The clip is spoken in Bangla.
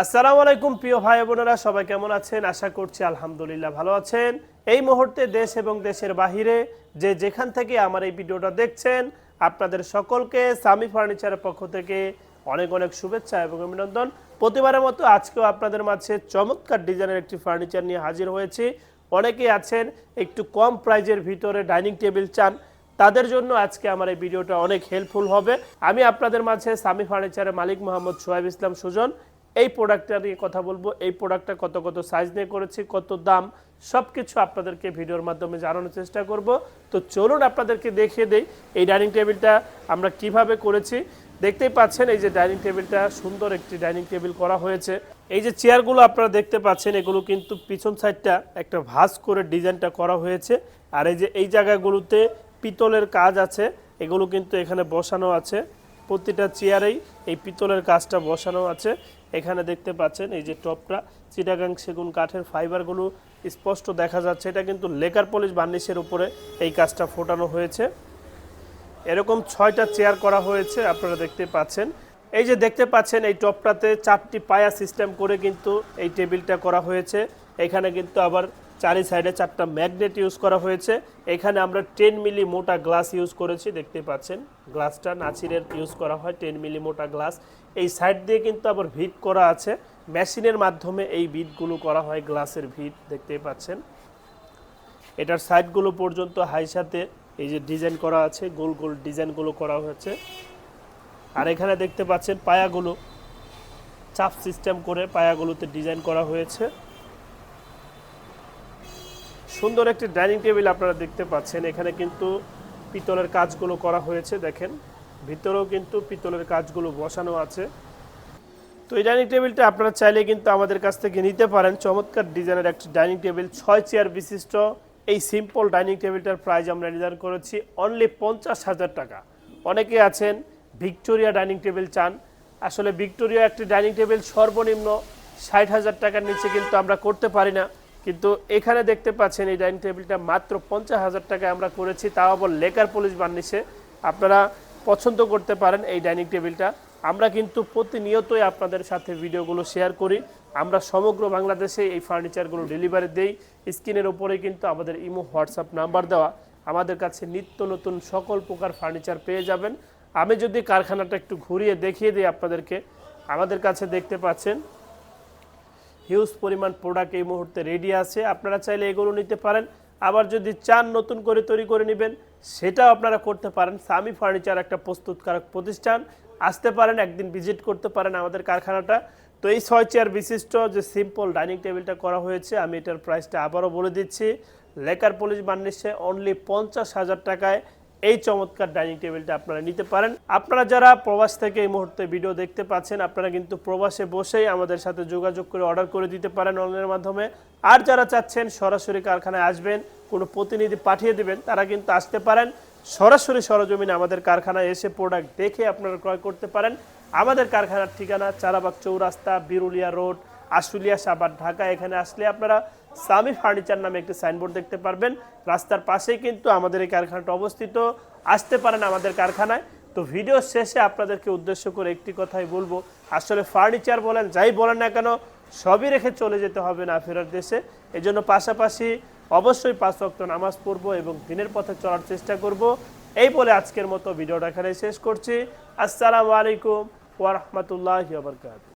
আসসালামু আলাইকুম, প্রিয় ভাই বোনেরা, সবাই কেমন আছেন? আশা করছি আলহামদুলিল্লাহ ভালো আছেন। এই মুহূর্তে দেশ এবং দেশের বাহিরে যে যেখান থেকে আমার এই ভিডিওটা দেখছেন, আপনাদের সকলকে সামি ফার্নিচারের পক্ষ থেকে অনেক অনেক শুভেচ্ছা এবং অভিনন্দন। প্রতিবারের মতো আজকেও আপনাদের মাঝে চমৎকার ডিজাইনের একটি ফার্নিচার নিয়ে হাজির হয়েছি। অনেকেই আছেন, একটু কম প্রাইজের ভিতরে ডাইনিং টেবিল চান, তাদের জন্য আজকে আমার এই ভিডিওটা অনেক হেল্পফুল হবে। আমি আপনাদের মাঝে সামি ফার্নিচারের মালিক মোহাম্মদ সোহাইব ইসলাম সুজন এই প্রোডাক্টটা নিয়ে কথা বলব, এই প্রোডাক্টটা কত কত সাইজ নিয়ে করেছি, কত দাম সব কিছু আপনাদেরকে ভিডিওর মাধ্যমে জানানোর চেষ্টা করব। তো চলুন আপনাদেরকে দেখিয়ে দেই এই ডাইনিং টেবিলটা আমরা কীভাবে করেছি। দেখতেই পাচ্ছেন এই যে ডাইনিং টেবিলটা সুন্দর একটি ডাইনিং টেবিল করা হয়েছে। এই যে চেয়ারগুলো আপনারা দেখতে পাচ্ছেন, এগুলো কিন্তু পিছন সাইডটা একটা ভাঁজ করে ডিজাইনটা করা হয়েছে। আর এই যে এই জায়গাগুলোতে পিতলের কাজ আছে, এগুলো কিন্তু এখানে বসানো আছে। প্রতিটা চেয়ারেই এই পিতলের কাজটা বসানো আছে। এখানে দেখতে পাচ্ছেন, এই যে টপটা, চিটাগাং সেগুন কাঠের ফাইবারগুলো স্পষ্ট দেখা যাচ্ছে। এটা কিন্তু লেকার পলিশ বার্নিশের উপরে এই কাজটা ফোটানো হয়েছে। এরকম ছয়টা চেয়ার করা হয়েছে, আপনারা দেখতে পাচ্ছেন। এই যে দেখতে পাচ্ছেন, এই টপটাতে চারটি পায়া সিস্টেম করে কিন্তু এই টেবিলটা করা হয়েছে। এখানে কিন্তু আবার চারি সাইডে চারটা ম্যাগনেট ইউজ করা হয়েছে। এখানে আমরা টেন মিলি মোটা গ্লাস ইউজ করেছি, দেখতে পাচ্ছেন। গ্লাসটা নাচিরের ইউজ করা হয়, টেন মিলি মোটা গ্লাস। এই সাইড দিয়ে কিন্তু আবার ভিট করা আছে। মেশিনের মাধ্যমে এই ভিটগুলো করা হয়, গ্লাসের ভিট দেখতেই পাচ্ছেন। এটার সাইডগুলো পর্যন্ত হাই সাথে এই যে ডিজাইন করা আছে, গোল গোল ডিজাইনগুলো করা হয়েছে। আর এখানে দেখতে পাচ্ছেন পায়াগুলো, চাপ সিস্টেম করে পায়াগুলোতে ডিজাইন করা হয়েছে। সুন্দর একটি ডাইনিং টেবিল আপনারা দেখতে পাচ্ছেন। এখানে কিন্তু পিতলের কাজগুলো করা হয়েছে, দেখেন। ভিতরেও কিন্তু পিতলের কাজগুলো বসানো আছে। তো এই ডাইনিং টেবিলটা আপনারা চাইলে কিন্তু আমাদের কাছ থেকে নিতে পারেন। চমৎকার ডিজাইনের একটি ডাইনিং টেবিল, ছয় চেয়ার বিশিষ্ট। এই সিম্পল ডাইনিং টেবিলটার প্রাইস আমরা নির্ধারণ করেছি অনলি পঞ্চাশ হাজার টাকা। অনেকে আছেন, ভিক্টোরিয়া ডাইনিং টেবিল চান। আসলে ভিক্টোরিয়া একটি ডাইনিং টেবিল সর্বনিম্ন ষাট হাজার টাকার নিচে কিন্তু আমরা করতে পারি না। কিন্তু এখানে দেখতে পাচ্ছেন এই ডাইনিং টেবিলটা মাত্র পঞ্চাশ হাজার টাকায় আমরা করেছি, তাও আবার লেকার পলিশ বার্নিশে আপনারা পছন্দ করতে পারেন এই ডাইনিং টেবিলটা। আমরা কিন্তু প্রতিনিয়তই আপনাদের সাথে ভিডিওগুলো শেয়ার করি। আমরা সমগ্র বাংলাদেশে এই ফার্নিচারগুলো ডেলিভারি দেই। স্ক্রিনের ওপরে কিন্তু আমাদের ইমো, হোয়াটসঅ্যাপ নাম্বার দেওয়া। আমাদের কাছে নিত্য নতুন সকল প্রকার ফার্নিচার পেয়ে যাবেন। আমি যদি কারখানাটা একটু ঘুরিয়ে দেখিয়ে দিই আপনাদেরকে। আমাদের কাছে দেখতে পাচ্ছেন হিউজ পরিমাণ প্রোডাক্ট এই মুহূর্তে রেডি আছে। আপনারা চাইলে এগুলো নিতে পারেন। আবার যদি চান নতুন করে তৈরি করে নেবেন, সেটাও আপনারা করতে পারেন। সামি ফার্নিচার একটা প্রস্তুতকারক প্রতিষ্ঠান। আসতে পারেন, একদিন ভিজিট করতে পারেন আমাদের কারখানাটা। তো এই ছয় চেয়ার বিশিষ্ট যে সিম্পল ডাইনিং টেবিলটা করা হয়েছে, আমি এটার প্রাইসটা আবারও বলে দিচ্ছি। লেকার পলিশ বার্নিশে অনলি পঞ্চাশ হাজার টাকায়। এই চমৎকার ডাইনিং টেবিলটা আপনারা নিতে পারেন। আপনারা যারা প্রবাস থেকে এই মুহূর্তে ভিডিও দেখতে পাচ্ছেন, আপনারা কিন্তু প্রবাসে বসেই আমাদের সাথে যোগাযোগ করে অর্ডার করে দিতে পারেন অনলাইনের মাধ্যমে। আর যারা চাচ্ছেন সরাসরি কারখানায় আসবেন, কোনো প্রতিনিধি পাঠিয়ে দেবেন, তারা কিন্তু আসতে পারেন। সরাসরি সরজমিনে আমাদের কারখানায় এসে প্রোডাক্ট দেখে আপনারা ক্রয় করতে পারেন। আমাদের কারখানার ঠিকানা চারাবাগ চৌরাস্তা, বিরুলিয়া রোড, আশুলিয়া সাবার ঢাকা। এখানে আসলে আপনারা সামি ফার্নিচার নামে একটি সাইনবোর্ড দেখতে পারবেন। রাস্তার পাশেই কিন্তু আমাদের এই কারখানাটা অবস্থিত। আসতে পারেন আমাদের কারখানায়। তো ভিডিও শেষে আপনাদেরকে উদ্দেশ্য করে একটি কথাই বলব। আসলে ফার্নিচার বলেন, যাই বলেন না কেন, সবই রেখে চলে যেতে হবে না ফেরার দেশে। এজন্য পাশাপাশি অবশ্যই পাঁচ ওয়াক্ত নামাজ পড়ব এবং দিনের পথে চলার চেষ্টা করব। এই বলে আজকের মতো ভিডিওটা এখানে শেষ করছি। আসসালামু আলাইকুম ওয়া রাহমাতুল্লাহি ওয়া বারাকাতুহু।